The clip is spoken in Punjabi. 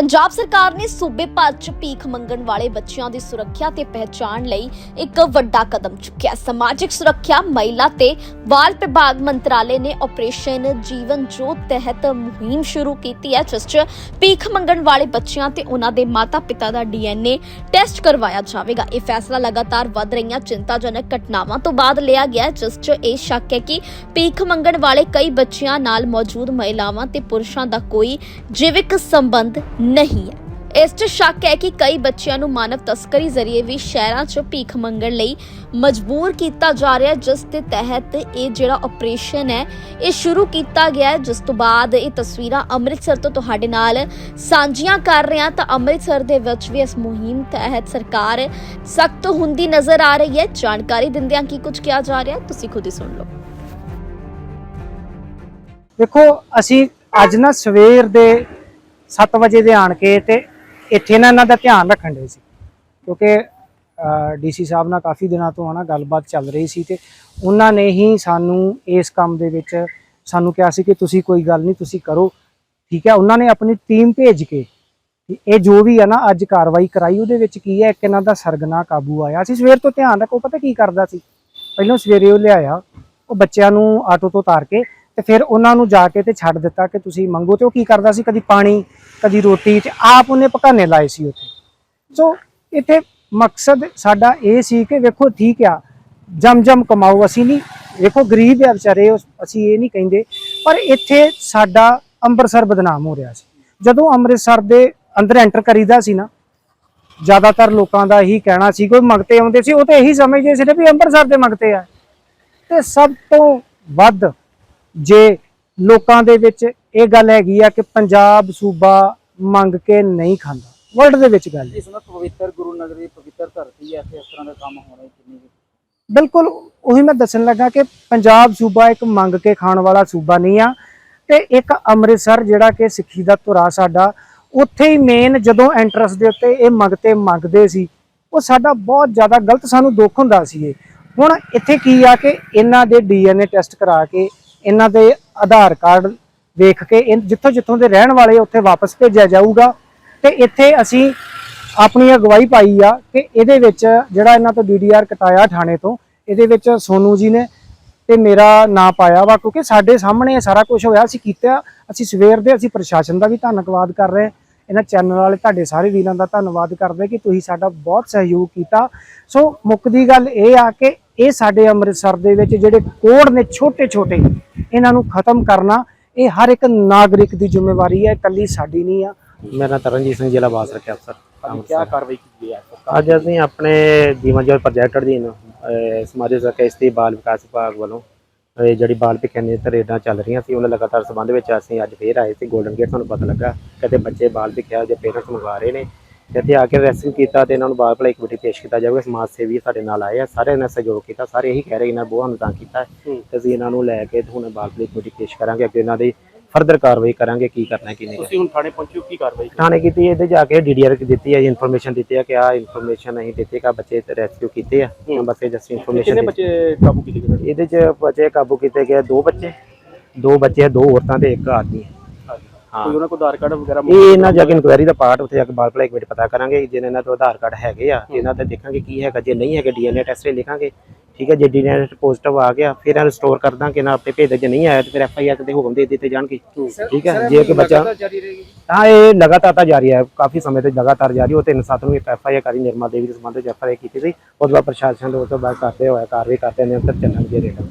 ਪੰਜਾਬ ਸਰਕਾਰ ਨੇ ਸੂਬੇ ਭਰ 'ਚ ਭੀਖ ਮੰਗਣ ਵਾਲੇ ਬੱਚਿਆਂ ਦੀ ਸੁਰੱਖਿਆ ਤੇ ਪਹਿਚਾਣ ਲਈ ਇੱਕ ਵੱਡਾ ਕਦਮ ਚੁੱਕਿਆ। ਸਮਾਜਿਕ ਸੁਰੱਖਿਆ, ਮਹਿਲਾ ਤੇ ਬਾਲ ਵਿਭਾਗ ਮੰਤਰਾਲੇ ਨੇ ਆਪਰੇਸ਼ਨ ਜੀਵਨ ਜੋਤ ਤਹਿਤ ਮੁਹਿੰਮ ਸ਼ੁਰੂ ਕੀਤੀ ਹੈ, ਜਿਸ 'ਚ ਭੀਖ ਮੰਗਣ ਵਾਲੇ ਬੱਚਿਆਂ ਤੇ ਉਹਨਾਂ ਦੇ ਮਾਤਾ-ਪਿਤਾ ਦਾ ਡੀਐਨਏ ਟੈਸਟ ਕਰਵਾਇਆ ਜਾਵੇਗਾ। ਇਹ ਫੈਸਲਾ ਲਗਾਤਾਰ ਵੱਧ ਰਹੀਆਂ ਚਿੰਤਾਜਨਕ ਘਟਨਾਵਾਂ ਤੋਂ ਬਾਅਦ ਲਿਆ ਗਿਆ ਜਿਸ 'ਚ ਇਹ ਸ਼ੱਕ ਹੈ ਕਿ ਭੀਖ ਮੰਗਣ ਵਾਲੇ ਕਈ ਬੱਚਿਆਂ ਨਾਲ ਮੌਜੂਦ ਮਹਿਲਾਵਾਂ ਤੇ ਪੁਰਸ਼ਾਂ ਦਾ ਕੋਈ ਜੀਵਿਕ ਸੰਬੰਧ ਨਹੀਂ ਹੈ। ਇਸ 'ਚ ਸ਼ੱਕ ਹੈ ਕਿ ਕਈ ਬੱਚਿਆਂ ਨੂੰ ਮਾਨਵ ਤਸਕਰੀ ਜ਼ਰੀਏ ਵੀ ਸ਼ਹਿਰਾਂ 'ਚ ਭੀਖ ਮੰਗਣ ਲਈ ਮਜਬੂਰ ਕੀਤਾ ਜਾ ਰਿਹਾ, ਜਿਸ ਦੇ ਤਹਿਤ ਇਹ ਜਿਹੜਾ ਆਪਰੇਸ਼ਨ ਹੈ, ਇਹ ਸ਼ੁਰੂ ਕੀਤਾ ਗਿਆ ਜਿਸ ਤੋਂ ਬਾਅਦ ਇਹ ਤਸਵੀਰਾਂ ਅੰਮ੍ਰਿਤਸਰ ਤੋਂ ਤੁਹਾਡੇ ਨਾਲ ਸਾਂਝੀਆਂ ਕਰ ਰਹੇ ਹਾਂ। ਤਾਂ ਅੰਮ੍ਰਿਤਸਰ ਦੇ ਵਿੱਚ ਵੀ ਇਸ ਮੁਹਿੰਮ ਤਹਿਤ ਸਰਕਾਰ ਸਖਤ ਹੁੰਦੀ ਨਜ਼ਰ ਆ ਰਹੀ ਹੈ। ਜਾਣਕਾਰੀ ਦਿੰਦਿਆਂ ਕੀ ਕੁਝ ਕਿਹਾ ਜਾ ਰਿਹਾ, ਤੁਸੀਂ ਖੁਦ ਹੀ ਸੁਣ ਲਓ। ਦੇਖੋ, ਅਸੀਂ ਅੱਜ ਨਾ ਸਵੇਰ ਦੇ 7 ਵਜੇ ਦੇ ਆਣ ਕੇ ਤੇ ਇੱਥੇ ਨਾ ਇਹਨਾਂ ਦਾ ਧਿਆਨ ਰੱਖਣ ਦੇ ਸੀ। ਕਿਉਂਕਿ ਡੀਸੀ ਸਾਹਿਬ ਨਾਲ ਕਾਫੀ ਦਿਨਾਂ ਤੋਂ ਹਨਾ ਗੱਲਬਾਤ ਚੱਲ ਰਹੀ ਸੀ ਤੇ ਉਹਨਾਂ ਨੇ ਹੀ ਸਾਨੂੰ ਇਸ ਕੰਮ ਦੇ ਵਿੱਚ ਸਾਨੂੰ ਕਿਹਾ ਸੀ ਕਿ ਤੁਸੀਂ ਕੋਈ ਗੱਲ ਨਹੀਂ, ਤੁਸੀਂ ਕਰੋ। ਠੀਕ ਹੈ, ਉਹਨਾਂ ਨੇ ਆਪਣੀ ਟੀਮ ਭੇਜ ਕੇ ਇਹ ਜੋ ਵੀ ਹੈ ਨਾ ਅੱਜ ਕਾਰਵਾਈ ਕਰਾਈ, ਉਹਦੇ ਵਿੱਚ ਕੀ ਹੈ, ਇੱਕ ਇਹਨਾਂ ਦਾ ਸਰਗਨਾ ਕਾਬੂ ਆਇਆ। ਸੀ ਸਵੇਰ ਤੋਂ ਧਿਆਨ ਰੱਖੋ, ਪਤਾ ਕੀ ਕਰਦਾ ਸੀ? ਪਹਿਲਾਂ ਸਵੇਰੇ ਉਹ ਲਿਆਇਆ, ਉਹ ਬੱਚਿਆਂ ਨੂੰ ਆਟੋ ਤੋਂ ਉਤਾਰ ਕੇ ਤੇ ਫਿਰ ਉਹਨਾਂ ਨੂੰ ਜਾ ਕੇ ਤੇ ਛੱਡ ਦਿੱਤਾ ਕਿ ਤੁਸੀਂ ਮੰਗੋ ਤੇ ਉਹ ਕੀ ਕਰਦਾ ਸੀ? ਕਦੀ ਪਾਣੀ, ਕਦੀ ਰੋਟੀ ਤੇ ਆਪ ਉਹਨੇ ਪਕਾਨੇ ਲਾਏ ਸੀ ਉੱਥੇ। ਸੋ ਇੱਥੇ ਮਕਸਦ ਸਾਡਾ ਇਹ ਸੀ ਕਿ ਵੇਖੋ ਠੀਕ ਆ ਜਮ ਜਮ ਕਮਾਓ ਅਸੀਂ ਨਹੀਂ। ਵੇਖੋ ਗਰੀਬ ਆ ਵਿਚਾਰੇ ਅਸੀਂ ਇਹ ਨਹੀਂ ਕਹਿੰਦੇ। ਪਰ ਇੱਥੇ ਸਾਡਾ ਅੰਮ੍ਰਿਤਸਰ ਬਦਨਾਮ ਹੋ ਰਿਹਾ ਸੀ। ਜਦੋਂ ਅੰਮ੍ਰਿਤਸਰ ਦੇ ਅੰਦਰ ਐਂਟਰ ਕਰੀਦਾ ਸੀ ਨਾ, ਜ਼ਿਆਦਾਤਰ ਲੋਕਾਂ ਦਾ ਇਹੀ ਕਹਿਣਾ ਸੀ, ਕੋਈ ਮੰਗਤੇ ਆਉਂਦੇ ਸੀ, ਉਹ ਤੇ ਇਹੀ ਸਮਝਦੇ ਸੀ ਵੀ ਅੰਮ੍ਰਿਤਸਰ ਦੇ ਮੰਗਤੇ ਆ। ਤੇ ਸਭ ਤੋਂ ਵੱਧ ਜੇ ਲੋਕਾਂ ਦੇ ਵਿੱਚ ਇਹ ਗੱਲ ਹੈਗੀ ਆ ਕਿ ਪੰਜਾਬ ਸੂਬਾ ਮੰਗ ਕੇ ਨਹੀਂ ਖਾਂਦਾ ਵਰਲਡ ਦੇ ਵਿੱਚ ਗੱਲ ਹੈ। ਇਸ ਨੂੰ ਪਵਿੱਤਰ ਗੁਰੂ ਨਗਰ ਦੀ ਪਵਿੱਤਰ ਧਰਤੀ ਹੈ ਤੇ ਇਸ ਤਰ੍ਹਾਂ ਦਾ ਕੰਮ ਹੋਣਾ ਹੀ ਕਿੰਨੀ ਬਿਲਕੁਲ ਉਹੀ ਮੈਂ ਦੱਸਣ ਲੱਗਾ ਕਿ ਪੰਜਾਬ ਸੂਬਾ ਇੱਕ ਮੰਗ ਕੇ ਖਾਣ ਵਾਲਾ ਸੂਬਾ ਨਹੀਂ ਆ ਤੇ ਇੱਕ ਅੰਮ੍ਰਿਤਸਰ ਜਿਹੜਾ ਕਿ ਸਿੱਖੀ ਦਾ ਧੁਰਾ ਸਾਡਾ ਉੱਥੇ ਹੀ ਮੇਨ ਜਦੋਂ ਐਂਟਰਸ ਦੇ ਉੱਤੇ ਇਹ ਮੰਗਤੇ ਮੰਗਦੇ ਸੀ ਉਹ ਸਾਡਾ ਬਹੁਤ ਜ਼ਿਆਦਾ ਗਲਤ ਸਾਨੂੰ ਦੁੱਖ ਹੁੰਦਾ ਸੀ ਇਹ। ਹੁਣ ਇੱਥੇ ਕੀ ਆ ਕਿ ਇਹਨਾਂ ਦੇ ਡੀਐਨਏ ਟੈਸਟ ਕਰਾ ਕੇ ਇਹਨਾਂ ਦੇ ਆਧਾਰ ਕਾਰਡ ਵੇਖ ਕੇ ਇਹ ਜਿੱਥੋਂ ਜਿੱਥੋਂ ਦੇ ਰਹਿਣ ਵਾਲੇ ਉੱਥੇ ਵਾਪਸ ਭੇਜਿਆ ਜਾਊਗਾ। ਤੇ ਇੱਥੇ ਅਸੀਂ ਆਪਣੀ ਅਗਵਾਈ ਪਾਈ ਆ ਕਿ ਇਹਦੇ ਵਿੱਚ ਜਿਹੜਾ ਇਹਨਾਂ ਤੋਂ ਡੀਡੀਆਰ ਕਟਾਇਆ ਥਾਣੇ ਤੋਂ, ਇਹਦੇ ਵਿੱਚ ਸੋਨੂ ਜੀ ਨੇ ਤੇ ਮੇਰਾ ਨਾਂ ਪਾਇਆ ਵਾ, ਕਿਉਂਕਿ ਸਾਡੇ ਸਾਹਮਣੇ ਇਹ ਸਾਰਾ ਕੁਝ ਹੋਇਆ, ਅਸੀਂ ਕੀਤਾ, ਅਸੀਂ ਸਵੇਰ ਦੇ ਅਸੀਂ ਪ੍ਰਸ਼ਾਸਨ ਦਾ ਵੀ ਧੰਨਵਾਦ ਕਰ ਰਹੇ ਇਹਨਾਂ ਚੈਨਲ ਵਾਲੇ ਤੁਹਾਡੇ ਸਾਰੇ ਵੀਰਾਂ ਦਾ ਧੰਨਵਾਦ ਕਰਦੇ ਕਿ ਤੁਸੀਂ ਸਾਡਾ ਬਹੁਤ ਸਹਿਯੋਗ ਕੀਤਾ। ਸੋ ਮੁੱਕਦੀ ਗੱਲ ਇਹ ਆ ਕਿ ਇਹ ਸਾਡੇ ਅੰਮ੍ਰਿਤਸਰ ਦੇ ਵਿੱਚ ਜਿਹੜੇ ਕੋੜ ਨੇ ਛੋਟੇ ਛੋਟੇ ਇਹਨਾਂ ਨੂੰ ਖਤਮ ਕਰਨਾ ਇਹ ਹਰ ਇੱਕ ਨਾਗਰਿਕ ਦੀ ਜ਼ਿੰਮੇਵਾਰੀ ਹੈ ਇਕੱਲੀ ਸਾਡੀ ਨਹੀਂ ਆ। ਮੇਰਾ ਤਰਨਜੀਤ ਸਿੰਘ ਜ਼ਿਲ੍ਹਾ ਬਾਸ ਰੱਖਿਆ ਅਫਸਰ ਅੱਜ ਕੀ ਕਾਰਵਾਈ ਕੀਤੀ ਹੈ? ਅੱਜ ਅਸੀਂ ਆਪਣੇ ਜੀਵਨ ਜੋਤ ਪ੍ਰੋਜੈਕਟ ਅਧੀਨ ਸਮਾਜਿਕ ਸੁਰੱਖਿਆ ਇਸਤਰੀ ਬਾਲ ਵਿਕਾਸ ਵਿਭਾਗ ਵੱਲੋਂ ਇਹ ਜਿਹੜੀ ਬਾਲ ਭਿੱਖਿਆ ਨੇ ਤਰੇਡਾਂ ਚੱਲ ਰਹੀਆਂ ਸੀ ਉਹਨਾਂ ਲਗਾਤਾਰ ਸੰਬੰਧ ਵਿੱਚ ਅਸੀਂ ਅੱਜ ਫੇਰ ਆਏ ਸੀ 골ਡਨ ਗੇਟ ਤੁਹਾਨੂੰ ਪਤਾ ਲੱਗਾ ਕਿਤੇ ਬੱਚੇ ਬਾਲ ਭਿੱਖਿਆ ਦੇ ਪੇਰੈਂਟਸ ਮੰਗਵਾ ਰਹੇ ਨੇ ਤੇ ਇੱਥੇ ਆ ਕੇ ਰੈਸਕਿਊ ਕੀਤਾ ਤੇ ਇਹਨਾਂ ਨੂੰ ਬਾਲ ਭਲਾਈ ਕਮੇਟੀ ਪੇਸ਼ ਕੀਤਾ ਜਾਊਗਾ। ਸਮਾਜ ਸੇਵੀ ਸਾਡੇ ਨਾਲ ਆਏ ਆ ਸਾਰਿਆਂ ਨੇ ਸਹਿਯੋਗ ਕੀਤਾ ਸਾਰੇ ਇਹੀ ਕਹਿ ਰਹੇ ਇਹਨਾਂ ਬਹੁਤ ਤਾਂ ਕੀਤਾ ਤੇ ਅਸੀਂ ਇਹਨਾਂ ਨੂੰ ਲੈ ਕੇ ਹੁਣ ਬਾਲ ਭਲਾਈ ਕਮੇਟੀ ਪੇਸ਼ ਕਰਾਂਗੇ ਅੱਗੇ ਇਹਨਾਂ ਦੀ ਫਰਦਰ ਕਾਰਵਾਈ ਕਰਾਂਗੇ ਕੀ ਕਰਨਾ ਕੀ ਨਹੀਂ ਤੁਸੀਂ ਹੁਣ ਥਾਣੇ ਪਹੁੰਚੋ ਕੀ ਕਾਰਵਾਈ? ਥਾਣੇ ਕੀਤੀ ਇਹਦੇ ਜਾ ਕੇ ਡੀਡੀਆਰ ਕੀ ਦਿੱਤੀ ਹੈ ਇਨਫੋਰਮੇਸ਼ਨ ਦਿੱਤੀ ਹੈ ਕਿ ਆ ਇਨਫੋਰਮੇਸ਼ਨ ਅਸੀਂ ਦਿੱਤੀ ਕਾ ਬੱਚੇ ਰੈਸਕਿਊ ਕੀਤੇ ਆ। ਬਸ ਇਹ ਜਸਟ ਕਿੰਨੇ ਇਨਫੋਰਮੇਸ਼ਨ ਬੱਚੇ ਕਾਬੂ ਕੀਤੇ ਗਏ? ਇਹਦੇ ਚ ਬੱਚੇ ਕਾਬੂ ਕੀਤੇ ਗਏ ਦੋ ਬੱਚੇ। ਦੋ ਬੱਚੇ ਦੋ ਔਰਤਾਂ ਤੇ ਇੱਕ ਆਦਮੀ ਹਾਂ ਕੋਈ ਉਹਨਾਂ ਕੋਲ ਆਧਾਰ ਕਾਰਡ ਵਗੈਰਾ ਇਹ ਇਹਨਾਂ ਜਾ ਕੇ ਇਨਕੁਆਇਰੀ ਦਾ ਪਾਰਟ ਉੱਥੇ ਜਾ ਕੇ ਬਾਲ ਭਲਾਈ ਕਮੇਟੀ ਪਤਾ ਕਰਾਂਗੇ ਜੇ ਇਹਨਾਂ ਤੋਂ ਆਧਾਰ ਕਾਰਡ ਹੈਗੇ ਆ ਇਹਨਾਂ ਤੇ ਦੇਖਾਂਗੇ ਕੀ ਹੈਗਾ ਜੇ ਨਹੀਂ ਹੈਗੇ ਡੀਐਨਏ ਟੈਸਟ ਲਈ ਲਿਖਾਂਗੇ। ਠੀਕ ਹੈ ਜੇ ਡੀਐਨਏ ਪੋਜ਼ਿਟਿਵ ਆ ਗਿਆ ਫਿਰ ਇਹਨੂੰ ਸਟੋਰ ਕਰ ਦਾਂਗੇ ਨਾ ਆਪੇ ਭੇਜ ਜੇ ਨਹੀਂ ਆਇਆ ਤੇ ਫਿਰ ਐਫ ਆਈ ਆਰ ਤੇ ਹੁਕਮ ਦੇ ਦਿੱਤੇ ਜਾਣਗੇ। ਠੀਕ ਹੈ ਜੇ ਕਿ ਬੱਚਾ ਹਾਂ ਇਹ ਲਗਾਤਾਰ ਤਾਂ ਜਾਰੀ ਹੈ ਕਾਫੀ ਸਮੇਂ ਤੋਂ ਲਗਾਤਾਰ ਜਾਰੀ ਉਹ ਤਿੰਨ ਸੱਤ ਨੂੰ ਇੱਕ ਐਫ ਆਈ ਆਰ ਕਰੀ ਨਿਰਮਲ ਦੇਵੀ ਦੇ ਸੰਬੰਧ ਵਿੱਚ ਐਫ ਆਈ ਆਰ ਕੀਤੀ ਸੀ ਉਸ ਤੋਂ ਬਾਅਦ ਪ੍ਰਸ਼ਾਸਨ ਦੇ ਉਸ ਤੋਂ ਬਾਅਦ ਕਰਦੇ ਹੋਇਆ ਕਾਰਵਾਈ ਕਰਦੇ ਨੇ ਅੰਦਰ ਚੱਲਣਗੇ ਰੇਟ।